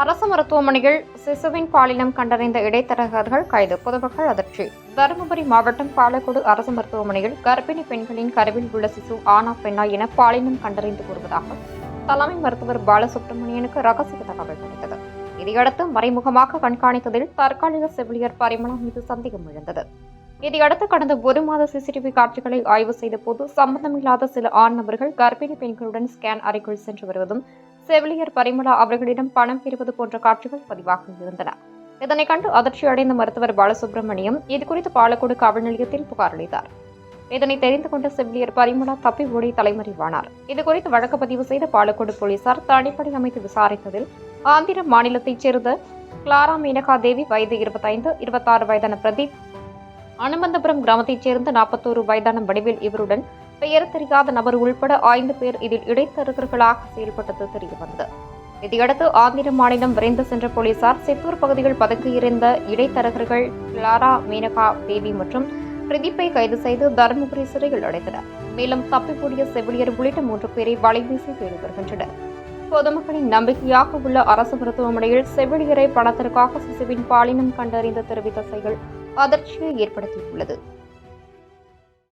அரசு மருத்துவமனையில் சிசுவின் பாலினம் கண்டறிந்த இடைத்தரகர்கள் கைது. பொதுமக்கள் அதிர்ச்சி. தருமபுரி மாவட்டம் பாலக்கோடு அரசு மருத்துவமனையில் கர்ப்பிணி பெண்களின் கருவில் உள்ள சிசு ஆனா பெண்ணா என பாலினம் கண்டறிந்து கூறுவதாக தலைமை மருத்துவர் பாலசுப்ரமணியனுக்கு ரகசிய தகவல் கிடைத்தது. இதையடுத்து மறைமுகமாக கண்காணித்ததில் தற்காலிக செவிலியர் பரிமளா மீது சந்தேகம் எழுந்தது. இதையடுத்து கடந்த ஒரு மாத சிசிடிவி காட்சிகளை ஆய்வு செய்த போது சம்பந்தமில்லாத சில ஆண் நபர்கள் கர்ப்பிணி பெண்களுடன் ஸ்கேன் அறைக்குள் சென்று வருவதும் செவிலியர் பரிமளா அவர்களிடம் பணம் பெறுவது போன்ற காட்சிகள் பதிவாகி இருந்தன இதனை கண்டு அதிர்ச்சி அடைந்த மருத்துவர் பாலசுப்ரமணியம் இதுகுறித்து பாலக்கோடு காவல் நிலையத்தில் புகார் அளித்தார். இதனை தெரிந்து கொண்ட செவிலியர் பரிமளா தப்பி ஓடி தலைமறைவானார். இதுகுறித்து வழக்கு பதிவு செய்த பாலக்கோடு போலீசார் தனிப்படை அமைத்து விசாரித்ததில் ஆந்திர மாநிலத்தைச் சேர்ந்த கிளாரா மீனகா தேவி வயது இருபத்தைந்து இருபத்தாறு வயதான பிரதீப் அனுமந்தபுரம் கிராமத்தைச் சேர்ந்த நாற்பத்தோரு வயதான வடிவில் இவருடன் பெயர் தெரியாத நபர் உள்பட ஐந்து பேர் இதில் இடைத்தரகர்களாக செயல்பட்டது தெரியவந்தது. இதையடுத்து ஆந்திர மாநிலம் விரைந்து சென்ற போலீசார் சித்தூர் பகுதியில் பதுக்கியிருந்த இடைத்தரகர்கள் கிளாரா மேனகா தேவி மற்றும் பிரதீப்பை கைது செய்து தருமபுரி சிறையில் அடைத்தனர். மேலும் தப்பிக்கூடிய செவிலியர் உள்ளிட்ட மூன்று பேரை வலைவீசி தேடி வருகின்றனர். பொதுமக்களின் நம்பிக்கையாக உள்ள அரசு மருத்துவமனையில் செவிலியரை பணத்திற்காக சிசுவின் பாலினம் கண்டறிந்து தெரிவித்த செயல் அதிர்ச்சியை ஏற்படுத்தியுள்ளது.